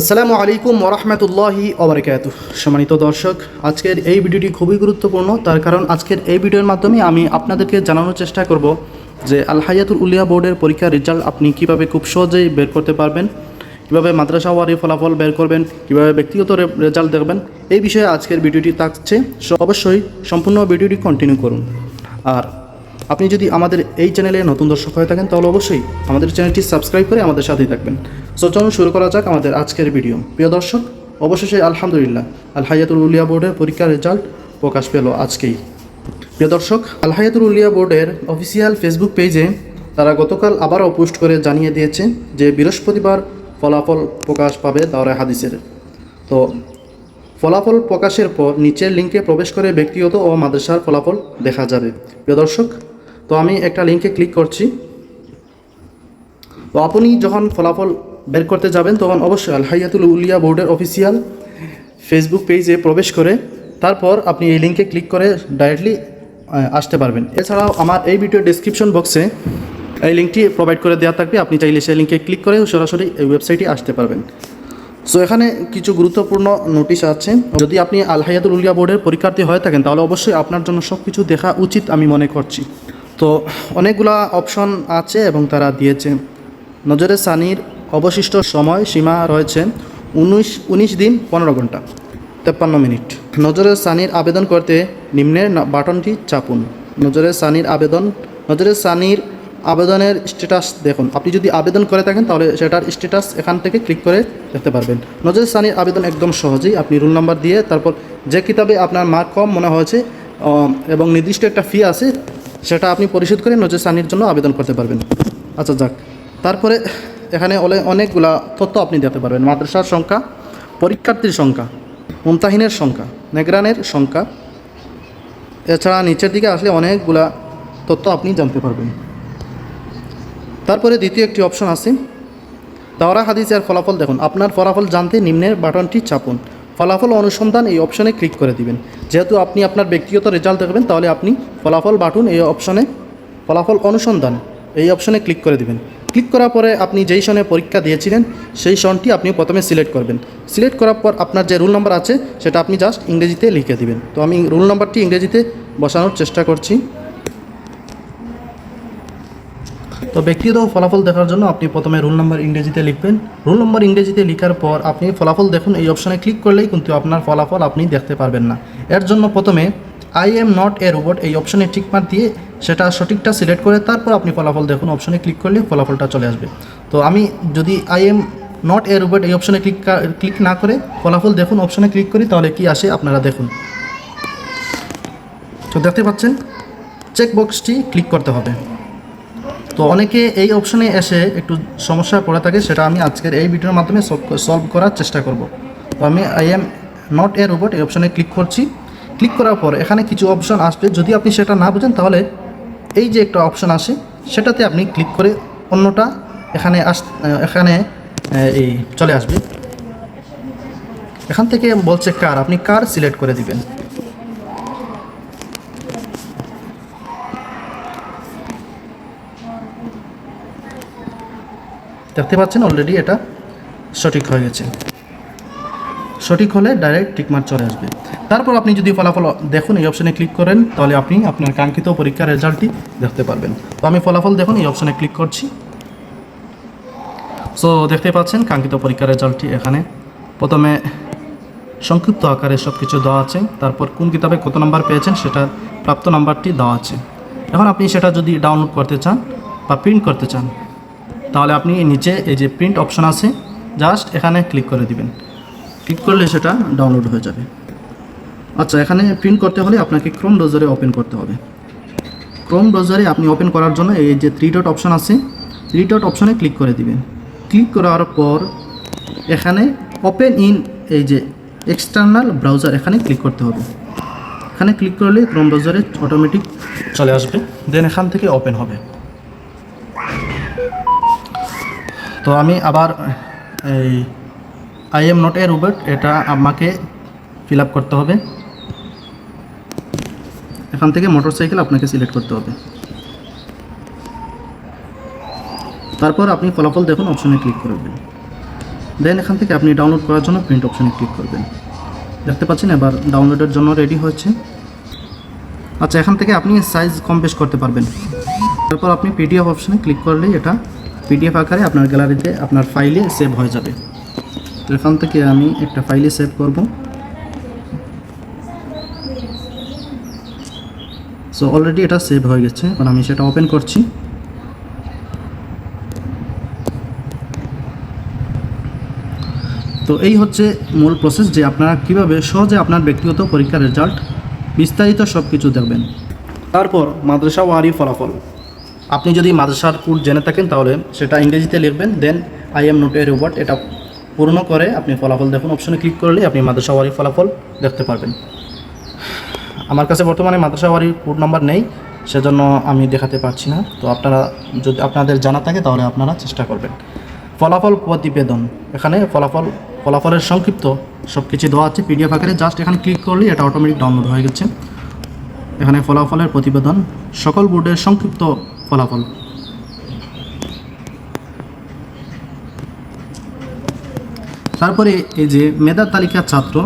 আসসালামু আলাইকুম ওরহমতুল্লাহি ওবরাকাতু সম্মানিত দর্শক, আজকের এই ভিডিওটি খুবই গুরুত্বপূর্ণ। তার কারণ আজকের এই ভিডিওর মাধ্যমে আমি আপনাদেরকে জানানোর চেষ্টা করব যে আল হায়াতুল উলিয়া বোর্ডের পরীক্ষার রেজাল্ট আপনি কীভাবে খুব সহজেই বের করতে পারবেন, কীভাবে মাদ্রাসা ওয়ারি ফলাফল বের করবেন, কীভাবে ব্যক্তিগত রেজাল্ট দেখবেন, এই বিষয়ে আজকের ভিডিওটি থাকছে। অবশ্যই সম্পূর্ণ ভিডিওটি কন্টিনিউ করুন। আর আপনি যদি আমাদের এই চ্যানেলে নতুন দর্শক হয়ে থাকেন, তাহলে অবশ্যই আমাদের চ্যানেলটি সাবস্ক্রাইব করে আমাদের সাথেই থাকবেন। সো চলুন শুরু করা যাক আমাদের আজকের ভিডিও। প্রিয় দর্শক, অবশেষে আলহামদুলিল্লাহ আল হায়াতুল উলিয়া বোর্ডের পরীক্ষার রেজাল্ট প্রকাশ পেল আজকেই। প্রিয় দর্শক আল হায়াতুল উলিয়া বোর্ডের অফিসিয়াল ফেসবুক পেজে তারা গতকাল আবারও পোস্ট করে জানিয়ে দিয়েছে যে বৃহস্পতিবার ফলাফল প্রকাশ পাবে দাওরা হাদিসের। তো ফলাফল প্রকাশের পর নিচের লিঙ্কে প্রবেশ করে ব্যক্তিগত ও মাদ্রাসার ফলাফল দেখা যাবে। প্রিয় দর্শক তো আমি একটা লিঙ্কে ক্লিক করছি। তো আপনি যখন ফলাফল বের করতে যাবেন, তখন অবশ্যই আল হাইয়াতুল উলিয়া বোর্ডের অফিসিয়াল ফেসবুক পেজে প্রবেশ করে, তারপর আপনি এই লিঙ্কে ক্লিক করে ডাইরেক্টলি আসতে পারবেন। এছাড়াও আমার এই ভিডিও ডিসক্রিপশন বক্সে এই লিঙ্কটি প্রোভাইড করে দেওয়া থাকবে। আপনি চাইলে সেই লিঙ্কে ক্লিক করে সরাসরি এই ওয়েবসাইটে আসতে পারবেন। সো এখানে কিছু গুরুত্বপূর্ণ নোটিশ আছে। যদি আপনি আল হায়াতুল উলিয়া বোর্ডের পরীক্ষার্থী হয়ে থাকেন, তাহলে অবশ্যই আপনার জন্য সব কিছু দেখা উচিত আমি মনে করছি। তো অনেকগুলা অপশন আছে এবং তারা দিয়েছে। নজরে সানির অবশিষ্ট সময় সীমা রয়েছে উনিশ উনিশ দিন পনেরো ঘণ্টা, তেপ্পান্ন মিনিট। নজরে সানির আবেদন করতে নিম্নের বাটনটি চাপুন। নজরে সানির আবেদন, নজরে সানির আবেদনের স্ট্যাটাস দেখুন। আপনি যদি আবেদন করে থাকেন তাহলে সেটার স্ট্যাটাস এখান থেকে ক্লিক করে দেখতে পারবেন। নজরে সানির আবেদন একদম সহজেই আপনি রুল নাম্বার দিয়ে তারপর যে কিতাবে আপনার মার্ক কম মনে হয়েছে এবং নির্দিষ্ট একটা ফি আছে সেটা আপনি পরিশোধ করে নজরে সানির জন্য আবেদন করতে পারবেন। আচ্ছা যাক। তারপরে এখানে অনেকগুলা তথ্য আপনি দিতে পারবেন। মাদ্রাসার সংখ্যা, পরীক্ষার্থীর সংখ্যা, মুমতাহিনের সংখ্যা, নেগরানের সংখ্যা। এছাড়া নিচের দিকে আসলে অনেকগুলা তথ্য আপনি জানতে পারবেন। তারপরে দ্বিতীয় একটি অপশন আছে। দাওরা হাদিসের ফলাফল দেখুন। আপনার ফলাফল জানতে নিম্নের বাটনটি চাপুন। ফলাফল অনুসন্ধান এই অপশনে ক্লিক করে দিবেন। যেহেতু আপনি আপনার ব্যক্তিগত রেজাল্ট দেখবেন, তাহলে আপনি ফলাফল বাটন এই অপশনে ফলাফল অনুসন্ধান এই অপশনে ক্লিক করে দিবেন। ক্লিক করার পরে আপনি যেই সনে পরীক্ষা দিয়েছিলেন, সেই সনটি আপনি প্রথমে সিলেক্ট করবেন। সিলেক্ট করার পর আপনার যে রুল নাম্বার আছে, সেটা আপনি জাস্ট ইংরেজিতে লিখে দিবেন। তো আমি রুল নাম্বারটি ইংরেজিতে বসানোর চেষ্টা করছি। তো ব্যক্তিগত ফলাফল দেখার জন্য আপনি প্রথমে রোল নাম্বার ইংরেজিতে লিখবেন। রোল নাম্বার ইংরেজিতে লেখার পর আপনি ফলাফল দেখুন, এই অপশনে ক্লিক করলেই কিন্তু আপনার ফলাফল আপনি দেখতে পারবেন না। এর জন্য প্রথমে I am not a robot এই অপশনে টিকমার দিয়ে সেটা সঠিকটা সিলেক্ট করে তারপর আপনি ফলাফল দেখুন। অপশনে ক্লিক করলে ফলাফলটা চলে আসবে। তো আমি যদি I am not a robot এই অপশনে ক্লিক ক্লিক না করে ফলাফল দেখুন, অপশনে ক্লিক করি, তাহলে কি আসে? আপনারা দেখুন। তো দেখতে পাচ্ছেন চেক বক্সটি ক্লিক করতে হবে। তো অনেকে এই অপশনে এসে একটু সমস্যা পড়ে থাকে, সেটা আমি আজকের এই ভিডিওর মাধ্যমে সলভ করার চেষ্টা করব। তো আমি I am not a robot এই অপশনে ক্লিক করছি। ক্লিক করার পর এখানে কিছু অপশন আসবে, যদি আপনি সেটা না বুঝেন, তাহলে এই যে একটা অপশন আসে, সেটাতে আপনি ক্লিক করে অন্যটা এখানে আস এখানে এই চলে আসবে। এখান থেকে বলছে কার আপনি কার সিলেক্ট করে দিবেন। দেখতে পাচ্ছেন অলরেডি এটা সঠিক হয়ে গেছে। সঠিক হলে ডাইরেক্ট টিকমার্ক চলে আসবে। তারপর আপনি যদি ফলাফল দেখুন, এই অপশানে ক্লিক করেন, তাহলে আপনি আপনার কাঙ্ক্ষিত পরীক্ষার রেজাল্টটি দেখতে পারবেন। তো আমি ফলাফল দেখুন, এই অপশানে ক্লিক করছি। সো দেখতে পাচ্ছেন, কাঙ্ক্ষিত পরীক্ষার রেজাল্টটি এখানে। প্রথমে সংক্ষিপ্ত আকারে সব কিছু দেওয়া আছে। তারপর কোন কিতাবে কত নাম্বার পেয়েছেন, সেটা প্রাপ্ত নাম্বারটি দেওয়া আছে। এখন আপনি সেটা যদি ডাউনলোড করতে চান বা প্রিন্ট করতে চান তাহলে আপনি নিচে এই যে প্রিন্ট অপশন আছে জাস্ট এখানে ক্লিক করে দিবেন। ক্লিক করলে সেটা ডাউনলোড হয়ে যাবে। আচ্ছা এখানে প্রিন্ট করতে হলে আপনাকে ক্রোম ব্রাউজারে ওপেন করতে হবে। ক্রোম ব্রাউজারে আপনি ওপেন করার জন্য এই যে থ্রি ডট অপশন আছে থ্রি ডট অপশনে ক্লিক করে দিবেন। ক্লিক করার পর এখানে ওপেন ইন এই যে এক্সটার্নাল ব্রাউজার এখানে ক্লিক করতে হবে। এখানে ক্লিক করলে ক্রোম ব্রাউজারে অটোমেটিক চলে আসবে। দেন এখান থেকে ওপেন হবে। তো আমি আবার এই I am not a robot এটা আমাকে ফিল করতে হবে। এখান থেকে মোটরসাইকেল আপনাকে সিলেক্ট করতে হবে। তারপর আপনি ফলাফল দেখুন অপশনে ক্লিক করবেন। দেন এখান থেকে আপনি ডাউনলোড করার জন্য প্রিন্ট অপশনে ক্লিক করবেন। দেখতে পাচ্ছেন, এবার ডাউনলোডের জন্য রেডি হয়েছে। আচ্ছা এখান থেকে আপনি সাইজ কম বেশ করতে পারবেন। তারপর আপনি পিডিএফ অপশনে ক্লিক করলেই এটা পিডিএফ আকারে আপনার গ্যালারিতে আপনার ফাইলে সেভ হয়ে যাবে। তো এখান থেকে আমি একটা ফাইলে সেভ করব। সো অলরেডি এটা সেভ হয়ে গেছে। এখন আমি সেটা ওপেন করছি। তো এই হচ্ছে মূল প্রসেস যে আপনারা কীভাবে সহজে আপনার ব্যক্তিগত পরীক্ষার রেজাল্ট বিস্তারিত সব কিছু দেখবেন। তারপর মাদ্রাসা ওয়ারি ফলাফল। আপনি যদি মাদ্রাসার কোড জেনে থাকেন তাহলে সেটা ইংরেজিতে লিখবেন then I am not a robot এটা পূর্ণ করে আপনি ফলাফল দেখুন। অপশনে ক্লিক করলে আপনি মাদ্রাসা ওয়ারি ফলাফল দেখতে পারবেন। আমার কাছে বর্তমানে মাদ্রাসা ওয়ারি কোড নাম্বার নেই, সেজন্য আমি দেখাতে পারছি না। তো আপনারা যদি আপনাদের জানা থাকে তাহলে আপনারা চেষ্টা করবেন। ফলাফল প্রতিবেদন, এখানে ফলাফল, ফলাফলের সংক্ষিপ্ত সব কিছু দেওয়া আছে পিডিএফ আকারে। জাস্ট এখানে ক্লিক করলেই এটা অটোমেটিক ডাউনলোড হয়ে গেছে। এখানে ফলাফলের প্রতিবেদন, সকল বোর্ডের সংক্ষিপ্ত ফলাফল। তারপরে এই যে মেধা তালিকা ছাত্র,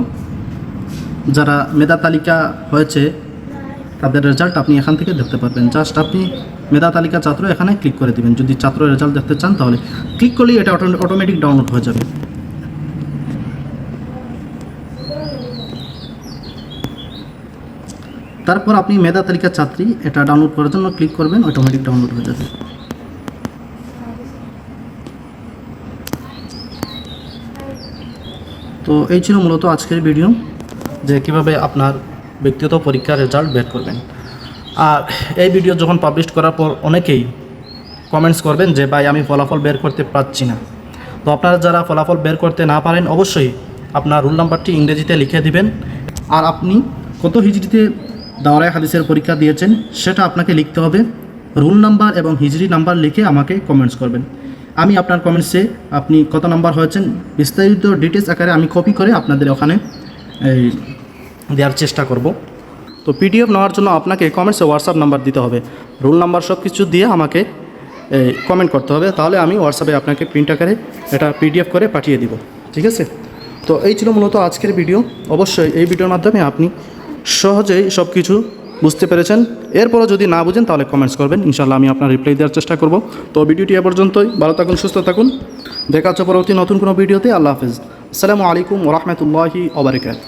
যারা মেধা তালিকা হয়েছে, তাদের রেজাল্ট আপনি এখান থেকে দেখতে পারবেন। জাস্ট আপনি মেধা তালিকা ছাত্র এখানে ক্লিক করে দিবেন। যদি ছাত্র রেজাল্ট দেখতে চান তাহলে ক্লিক করলেই এটা অটোমেটিক ডাউনলোড হয়ে যাবে। তারপর আপনি মেধা তালিকা ছাত্রী, এটা ডাউনলোড করার জন্য ক্লিক করবেন অটোমেটিক ডাউনলোড হয়ে যাবে। তো এই ছিল মূলত আজকের ভিডিও যে কীভাবে আপনার ব্যক্তিগত পরীক্ষার রেজাল্ট বের করবেন। আর এই ভিডিও যখন পাবলিশ করার পর অনেকেই কমেন্টস করবেন যে, ভাই, আমি ফলাফল বের করতে পারছি না। তো আপনারা যারা ফলাফল বের করতে না পারেন, অবশ্যই আপনার রুল নাম্বারটি ইংরেজিতে লিখে দিবেন। আর আপনি কত হিজড়িতে দাওরায় হাদিসের পরীক্ষা দিয়েছেন, সেটা আপনাকে লিখতে হবে। রুল নাম্বার এবং হিজড়ি নাম্বার লিখে আমাকে কমেন্টস করবেন। আমি আপনার কমেন্টসে আপনি কত নাম্বার হয়েছেন, বিস্তারিত ডিটেলস আকারে আমি কপি করে আপনাদের ওখানে এই দেওয়ার চেষ্টা করব। তো পিডিএফ নেওয়ার জন্য আপনাকে কমেন্টসে হোয়াটসঅ্যাপ নাম্বার দিতে হবে। রুল নাম্বার সব কিছু দিয়ে আমাকে কমেন্ট করতে হবে। তাহলে আমি হোয়াটসঅ্যাপে আপনাকে প্রিন্ট আকারে এটা পিডিএফ করে পাঠিয়ে দিব। ঠিক আছে? তো এই ছিল মূলত আজকের ভিডিও অবশ্যই এই ভিডিওর মাধ্যমে আপনি সহজেই সব কিছু বুঝতে পেরেছেন। এরপরও যদি না বুঝেন, তাহলে কমেন্টস করবেন। ইনশাল্লাহ আমি আপনার রিপ্লাই দেওয়ার চেষ্টা করব। তো ভিডিওটি এ পর্যন্তই। ভালো থাকুন, সুস্থ থাকুন। দেখা হচ্ছে পরবর্তী নতুন কোনো ভিডিওতে। আল্লাহ হাফিজ। আসসালামু আলাইকুম ওরহমতুল্লাহি ওবরাকাত